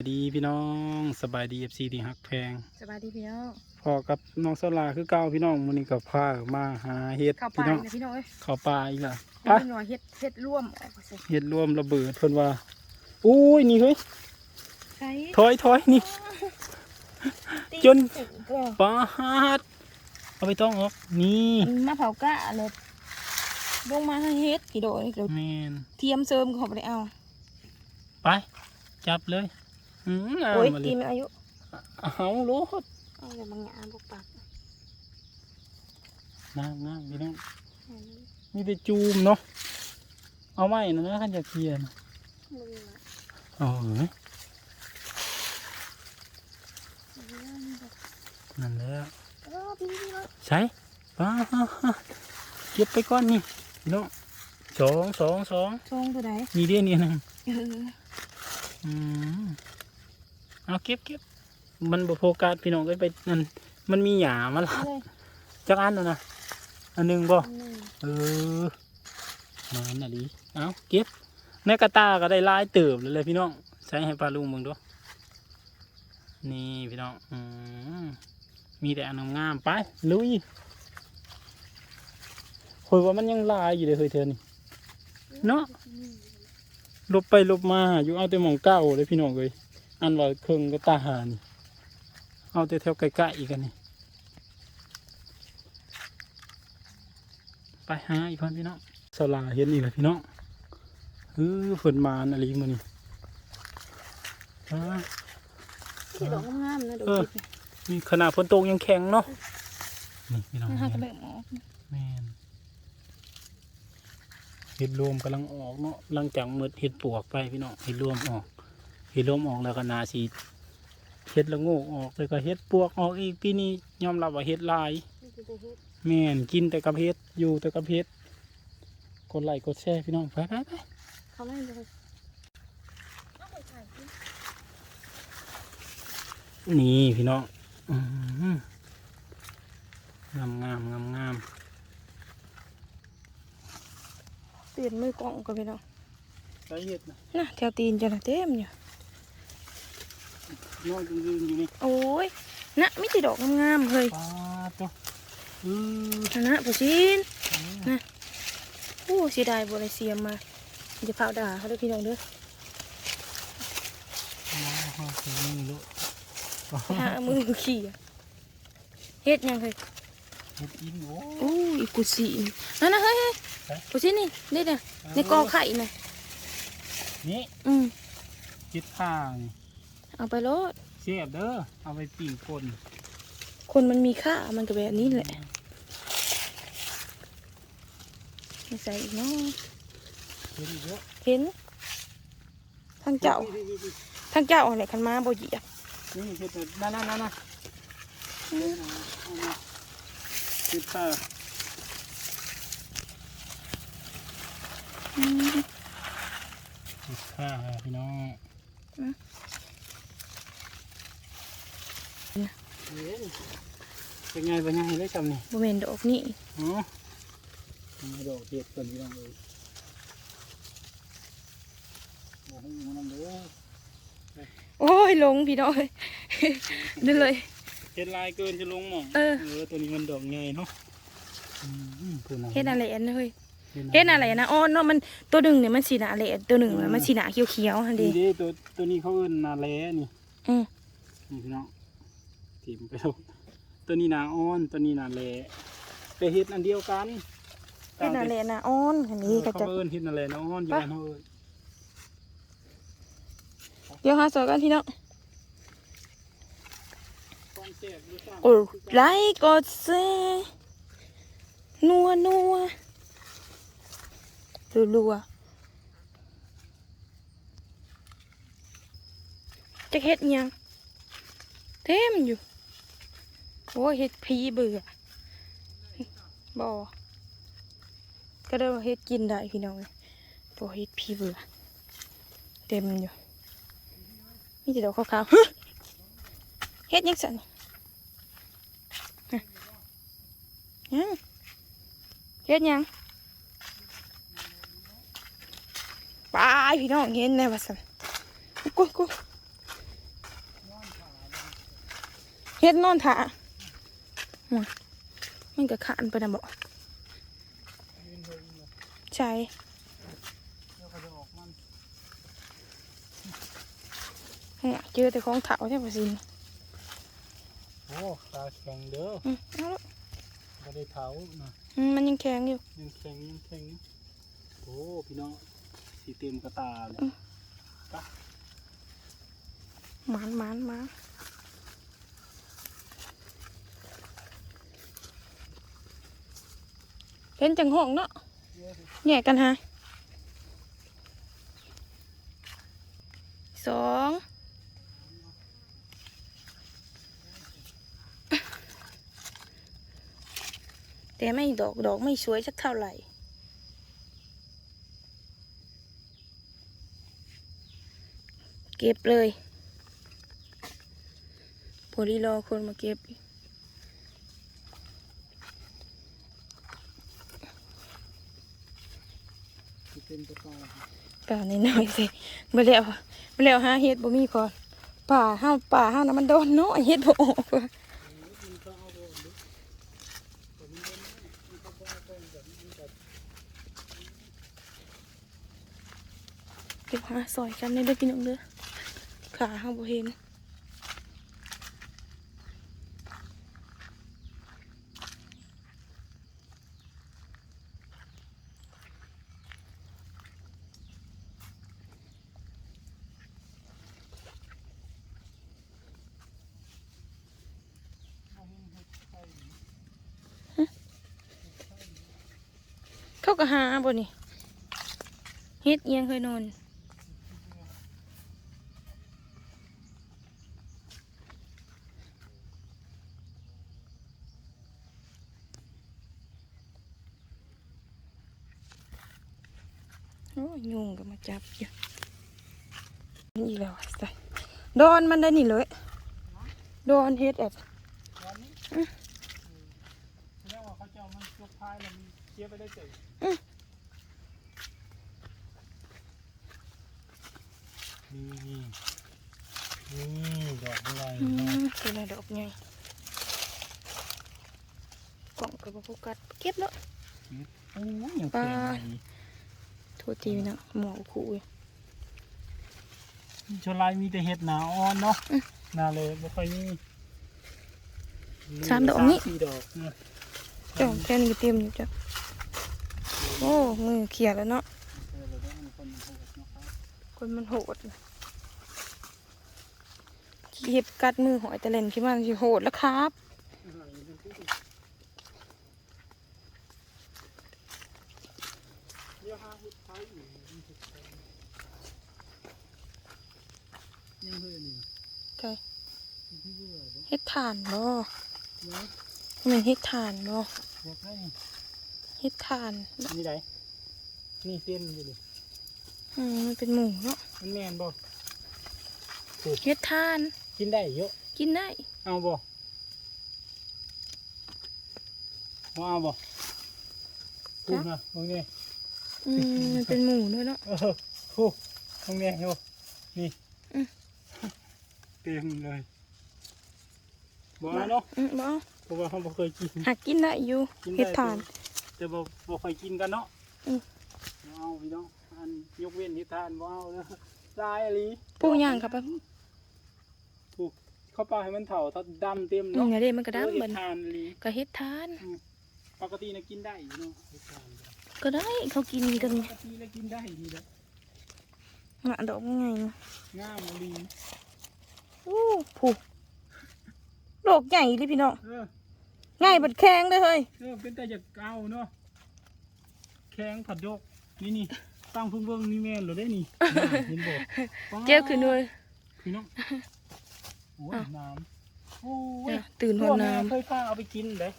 สวัสดีพี่น้องสบายดีเอฟซีที่ฮักแพงสบายดีพี่น้องพอกับน้องสลาคือเก้าพี่น้องมื้อนี้กับพามาหาเห็ดข้าวปพี่ลาน้องนะพี่น้องเอ้ยเข้าป่าอีกและไปพี่น้องเฮ็ดเฮ็ดร่วมออกมาสิเห็ดรวมระเบิดเพิ่นว่าอุ้ยนี่เฮ้ยใช่ถอยถอยนี่ จนก็ปาดเอาไปต้องออกนี่มาเผากะเลยลงมาให้เฮ็ดกี่โดนี่เดี๋ยวแมนเทียมเสริมก็เขาไปเอาไปจับเลยอืมงาม โอ้ยมาเลตียมันอายุเอาโลดเอาอย่าบางอย่างปกปักงามงามพี่น้องมีแต่จูมเนาะเอาไว้นะนะขันจะเคลียร์นะเอาเอ้ยนั่นแหละเออพี่พี่น้องใช่ป้าเก็บไปก้อนนี่พี่น้องสองสองสองชงตัวไหนมีเดียวนี่หนึงเอออืม เอาเก็บเก็บมันบ่โฟกัสพี่น้องก็ไปนั่นมันมีหยามาละเอาเลยจักอันนะนะอันหนึ่งบ่อันหนึ่งเออมาอันน่ะดีเอาเก็บในกระตาก็ได้หลายเติบเลยเลยพี่น้องใช้ให้ปลาลุงมึงดูนี่พี่น้องอืมมีแต่อันงามๆไปลุยคอยว่ามันยังหลายอยู่เลยเฮ้ยเธอนี่เนาะลบไปลบมาอยู่เอาแต่หมองเก้าเลยพี่น้องเลย อันว่าเครื่องก็ตาหานี่เอาแต่แถวใกล้ๆอีกอันนี่ไปหาอีกคนพี่น้องสลาเห็นอีกแล้วพี่น้องเออฝนมาอะไรมานี่อ่าที่ดอกงามๆนะดอกเออจิกมีขนาดฝนตกยังแข็งเนาะนี่พี่น้องนะฮะก็แม่เริ่นมออกแม่นเห็ดรวมกำลังออกเนาะหลังจากมืดเห็ดปวกไปพี่น้องเห็ดรวมออก เห็ดรวมออกแล้วก็นาสีเห็ดละโงกออกแล้วก็เห็ดปวกออกอีกปีนี้ยอมรับว่าเห็ดหลายแม่นกินแต่กับเห็ดอยู่แต่กับเห็ดกดไลค์กดแชร์พี่น้องไปไปไปเขาไม่เลยนี่พี่น้องอืมงามงามงามงามเปลี่ยนมือกล่องก็พี่น้องใส่เห็ดนะน่ะแถวตีนจะน่ะเต็มอยู่ น้อยยืนๆอยู่นี่โอ้ยนะไม่ติดดอกงามๆเลยปาดตัวอือนะนะผู้ชินโอ้เสียดายบัวเลยเสียมมาจะเผาด่าเขาด้วยพี่น้องเด้ออ๋อนี่ลูกไปหามือขี่อะเฮ็ดยังเคยเห็ดอินโอ้โอ้ยกูสีนั่นนะเฮ้ยเฮ้ยเอ๊ะผู้ชินนี่นี่เด้อในกอไข่น่ะนี่อืมเห็ดข้างนี่ เอาไปโลดเสียบเด้อเอาไปปิ้งคนคนมันมีค่ามันก็แบบนี้แหละไม่ใส่อีกเนาะเห็ดอีกเยอะเห็นทางเจ้าทางเจ้าอะไรคันมาบ่เหยียบนี่เห็ดแบบนั่นนั่นนั่นนะเห็ดข้าอืมเห็ดข้าพี่น้อง อืม เห็นเป็นไงเป็นไงได้จำนี่บ่แม่นดอกนี่อ๋อมาดอกเห็ดก่อนพี่น้องเลยโอ้โหมันเด้อโอ้ยลงพี่น้องเอ้ยนี่เลยเห็ดลายเกินจะลงหม่องเออตัวนี้มันดอกใหญ่เนาะอืมตัวนั้นเฮ็ดอะไรอันนั้นเฮ้ยห็เฮ็ดอะไรนะอ๋อเนาะมันตัวหนึ่งเนี่ยมันสีหนาเละตัวหนึ่งน่ะมันสีหนาเขียวๆหั่นดินี่เด้ตัวตัวนี้เขาเอิ้นนาแลนี่อืมนี่พี่น้อง ทิมไปแล้วตัวนี้นาอ้อนตัวนี้นาแลแต่เห็ดอันเดียวกันเฮ็ดนาเละนะอ้อนอันนี้ก็เขาจะเอิ้นเห็ดนาแลนาอ้อนอยู่ไปบ้านเขาเอิ้นเดี๋ยวหาสอยกันพี่น้องความแซ่บอยู่ซ่ากดไลค์กดแชร์นัวนัวรัวรัวๆจะเฮ็ดหยังเต็มอยู่ โอ้เฮ็ดพีเบื่อบ่ก็ได้เฮ็ดกินได้พี่น้องเลยบ่เฮ็ดพีเบื่อ เต็มอยู่มีแต่ดอกขาวๆเฮ็ดยังสั่นเฮ็ดยังไปพี่น้องเห็นแน่ว่าซั่นกูกูเฮ็ดนอนถา โอ้ยมันก็ขานไปนะบ่ยืนเฮยเลยใช่แล้วก็จะออกมันเนี่ยเจอแต่ของเถาใช่ป่ะสินโอ้ตาแข็งเด้ออืมเอาละบ่ได้เท้านะอืมมันยังแข็งอยู่ ยังแข็งยังแข็งโอ้พี่น้องสีเต็มกระตาเลยหมานหมานหมา เห็นจังห้องเนาะแยกกันฮะสองแต่ไม่ดอกดอกไม่สวยสักเท่าไหร่เก็บเลยพอดีรอคนมาเก็บสี เต็มกระตาป่านี่น้อยสิมาแล้วมาแล้วหาเห็ดบ่มีพอป่าห้าป่าห้านะมันโดนเนาะเห็ดบ่ออกเก็บหาซอยกันนี่เด้อพี่น้องเด้อขาห้าบ่เห็น ก็หาบ่นี่เฮ็ดเอียงเคยนอนโอ้ยยุงก็มาจับอยู่นี่แล้วอะใส่ดอนมันได้นี่เลยดอนเฮ็ดแอบ วันนี้แสดงว่าเขาจะเอามันยกพายแล้วมันเคี้ยวไปได้เจ๋งนี่นี่ดอกอะไรอืเนาะมคืออะไรดอกไงกล่องกับโฟกัสเก็บแล้วโอ้ยยังแข็งดีโทษทีนะหมอขู่อยู่ชนลายมีแต่เห็ดหนาอ่อนเนาะหนาเลยไม่ค่อยมีสามดอกนี้สี่ดอกนะจ้องแค่นี้ก็เต็มอยู่จ้ะ โอ้มือเขียแล้วเนาะเออเราได้มันคนมันโหดนะครับคนมันโหดเก็บกัดมือหอยตะเล่นขึ้นมาสิโหดแล้วครับเดี๋ยวหาเห็ดไทยอยู่ยังเพื่อนนี่ใช่ที่เบื่อบ่เฮ็ดทานบ่เนาะมันเฮ็ดทานบ่บอกให้ เฮ็ดทานนี่ไดนี่เต้นอยู่ดิอืมมันเป็นหมูเนาะมันแม่นบ่เฮ็ดทาน กินได้เยอะกินได้ เอาบ่บ่เอาบ่พูดนะตรงนี้อืมมันเป็นหมูด้วยเนาะเออพูดตรงนี้โยนี่อืมเต็มเลยบ่เอาเนาะอืมบ่เอาเพราะว่าเขาบ่เคยกินหากินได้อยู่กินเฮ็ดได้ทาน แต่บ่บ่เคยกินกันเนาะอืม บ่เอาพี่น้องอันยกเว้นนิทานบ่เอาเนาะลายอะไรปูย่างครับไปถูกเข้าไปให้มันเถ่าทัดดำเต็มอืมเนาะอย่าได้มันกระด้างเออเบิ่นเฮ็ดทานอีหลีก็เฮ็ดทาน ปกตินะกินได้อยู่เนาะเฮ็ดทานก็ได้เขากินกันปกติแล้วกินได้ดีเด้อหมาดอกไงงามอีหลีโอ้ผูดอกใหญ่เลยพี่น้องเออ ง่ายบัดแข็งเลยเฮ้ยเออเป็นแต่จะเก่าเนาะแข็งผัดยกนี่นี่ตั้งเพิ่งเบิ่งนี่แม่นเหรอได้นี่น่าเห็นบ่ป๊าดเจ้าขึ้นเลยพี่น้องโอ้ยน้ำโอ้ยน่ะตื่นหัวน้เคยพาเอาไปกินเลย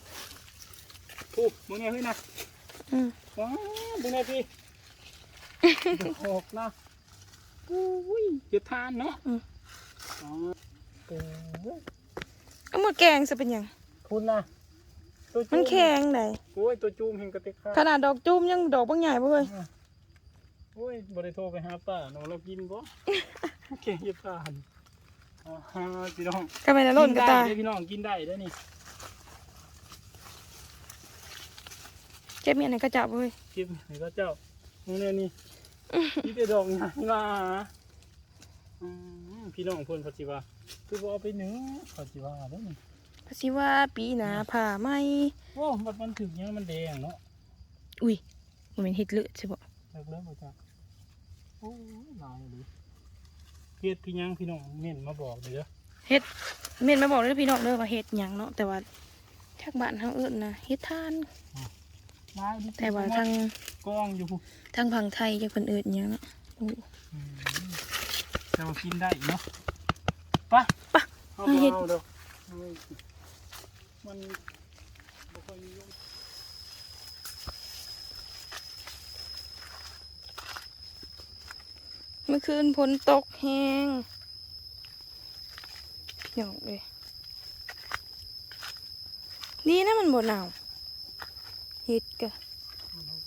ถูกมึงไงเฮ้ยนะำอืมว้าวเป็นไงพี่ดอกนะอุ้ยจะทานเนาะอ๋อโอ้ยเอามาแกงจะเป็นหยังคุณนะ ตัวจูมันแข็งไหนโอ้ยตัวจูมเห็นกระติกข้าวขนาดดอกจุ้มยังดอกบางใหญ่บ่เฮ้ยโอ้ยบริโทรไปหาป้าหนูเรากินบ่โอเคเย็บผ่านอ๋ออ่าพี่น้องก็ไม่ละล่นก็ตายกิได้เด้อพี่น้องกินได้เด้อนี่เจ็บเมียไหนก็จับเว้ยเก็บให้ก็เจ้านี่เนี่ยนี่นี่แต่ดอกใหญ่มาอืมพี่น้องเพิ่นเขาสิว่าคือบ่เอาไปหนึ่งเขาสิว่าเด้อนี่ พะสิว่าปีหนาผ่าไหมโอ้มันมันถึงยังมันแดงเนาะอุ้ยมันเป็นเห็ดเลือดใช่ปะเลิกเลิกบ่จ้ะโอ้ยหลายเลยเฮ็ดพี่ยังพี่น้องเม่นมาบอกเด้อเห็ดเม่นมาบอกเลยพี่น้องเด้อว่าเห็ดหยังเนาะแต่ว่าชักบ้านเฮาเอิ้นนะเห็ดทานหลายดิแต่ว่าทางกองอยู่ทางพังไทยจะเพิ่นเอิ้นหยังเนาะอู้อืมแต่ว่ากินได้เนาะไปไปเอามาเฮ็ด มันบ่ค่อยนิยมเมื่อคืนฝนตกแฮงพี่น้องเอ้ยดีนะมันบ่หนาวเห็ดกะมันเอา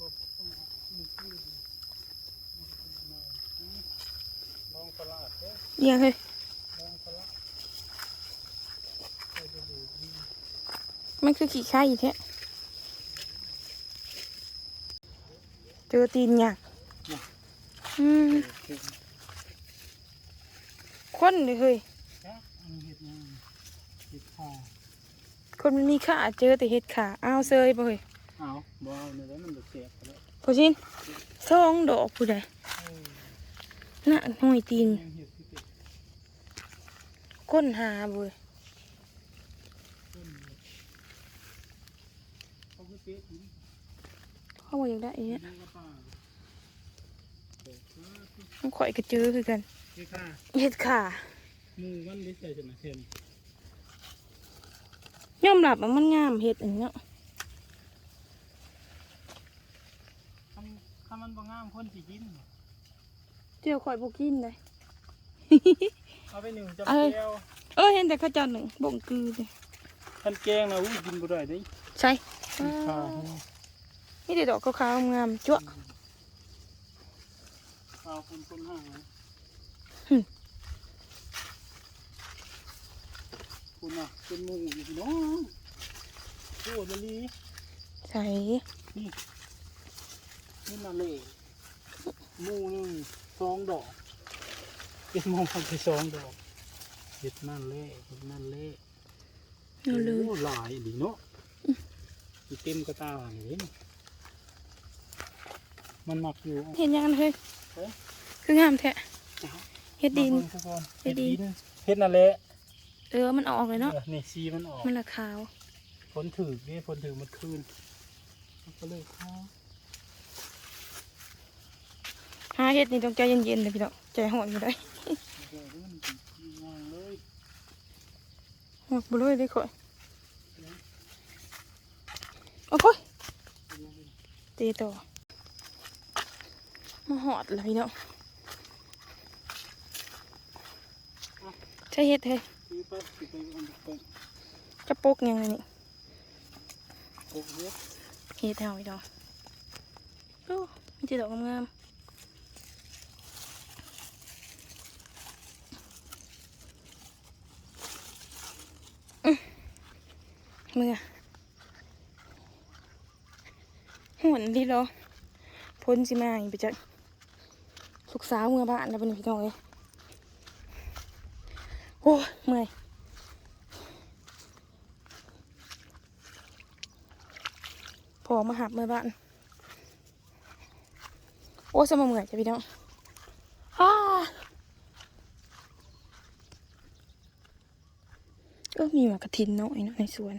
มันคือขี้ไข่แท้เจอตีนหยากอืมเก่งคนเลยเฮ้ยนะอันนี้เห็ดยังเห็ดข้าวคนมันมีขาเจอแต่เห็ดขาอ้าวเซยบ่เฮ้ยเอาบ่เอาในนั้นมันจะเสียไปแล้วพอชินสองดอกผู้ใดเออน่ะห้อยตีนยังเห็ดที่ติดก้นหาบ่เว้ย ต้นเลย เขาคือเต๊ะหินเขาบอกอยากได้อีกหิเนี่ยนกระป่าเด็กมากมันข่อยก็เจอคือกันเฮ้ยค่ะเห็ดขาหมูมันได้ใส่จนเทียนยอมรับว่ามันงามเห็ดอันนี้เนาะคำคำมันบางงามคนสิกิน เจียวข่อยบ่กินเลยเอาไปหนึ่งจับเอ้ยแก้วเออเห็นแต่ข้าวเจ้าหนึ่งบ่งกือเลย ท่านแกงนะอุ้ยกินบ่ได้เด้ ใช่มี ข้าวนี่เด็ดดอกขาวๆงามๆจั๊วะข้าวคนคนห้างนะหึคุณน่ะเป็นหมูอยู่พี่น้องโอ้ละลีใส่นี่นี่น่ะเลยหมูหนึ่งสองดอกเป็นหมูทำไปสองดอกเห็ดนั่นเละเห็ดนั่นเละเอาเลยโอ้หลายดีเนาะ สิเต็มกระตาอย่างนี้มันหมักอยู่เห็นยังกันเฮ้ยเอ้ยคืองามแท้เห็ดดินมาเบิ่งซะก่อนเฮ็เห็ดดดิดินนเห็ดนั่นแหละเออมันออกเลยเนาะเออนี่ซีมันออกมันละขาวฝนถือนี่ฝนถือมันคืนมันก็เลยเข้าหาเห็ดนี่ต้องใจเย็นๆเลยพี่น้องใจหอนอยู่ได้เดี๋ยวมันวางเลยหอกบุเลยได้ข่อย โอ้ยตีต่อมาหอดเลยพี่น้องใช่เห็ดเฮ้ย ซื้อไปซื้อไปอั นไปจะปกยังไงนี่ปกเยอะเฮ็ดเฮาอีดอกโอ้มีแต่ดอกงามๆอื้อมือหุ่นที่เราพ้นสิมาอีกไปจักลูกสาวเมื่อบ้านแล้วเป็นพี่น้องเลยโอ้ยเมื่อยพอมาหับเมื่อบ้าน โอ้ยสมองเหมื่อยจ้ะพี่น้องอ้าเออมีหมากกระทินน้อยเนาะในสวน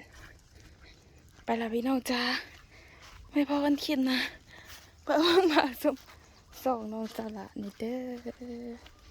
ไปละพี่น้องจ้า ไม่พอกันคิดนะไปเอาหมาสมสองน้องสาละนี่เด้อ